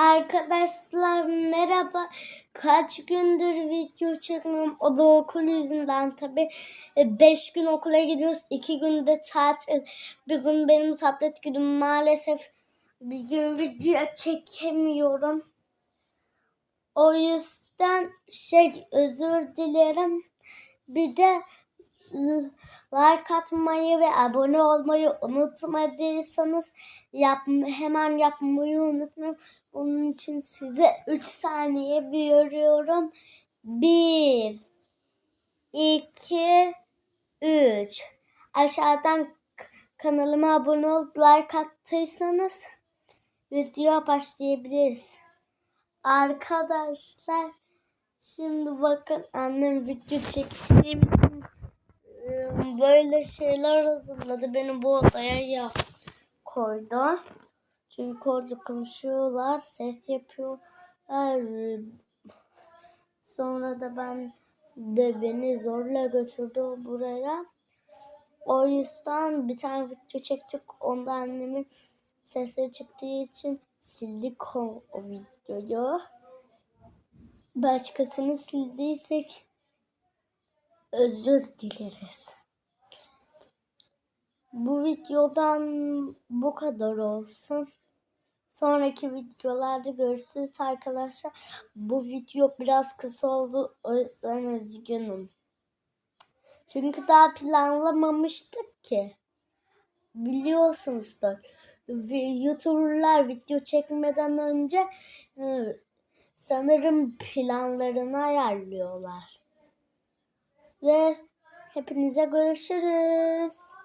Arkadaşlar merhaba. Kaç gündür video çekmiyorum. O da okul yüzünden tabi. 5 gün okula gidiyoruz. 2 günde tatil. Bir gün benim tablet günüm maalesef bir gün video çekemiyorum. O yüzden şey özür dilerim. Bir de like atmayı ve abone olmayı unutmadıysanız yap, hemen yapmayı unutmayın. Onun için size 3 saniye veriyorum. 1 2 3 Aşağıdan kanalıma abone olup like attıysanız videoya başlayabiliriz. Arkadaşlar şimdi bakın annem video çektiğim için böyle şeyler hazırladı. Beni bu odaya ya koydu. Çünkü orada konuşuyorlar, ses yapıyorlar. Sonra da ben de beni zorla götürdü buraya. O yüzden bir tane video çektik. Onda annemin sesleri çıktığı için sildik o, o videoyu. Başkasını sildiysek özür dileriz. Bu videodan bu kadar olsun. Sonraki videolarda görüşürüz arkadaşlar. Bu video biraz kısa oldu. O yüzden üzgünüm. Çünkü daha planlamamıştık ki. Biliyorsunuzdur. YouTuber'lar video çekmeden önce e, sanırım planlarını ayarlıyorlar. Ve hepinize görüşürüz.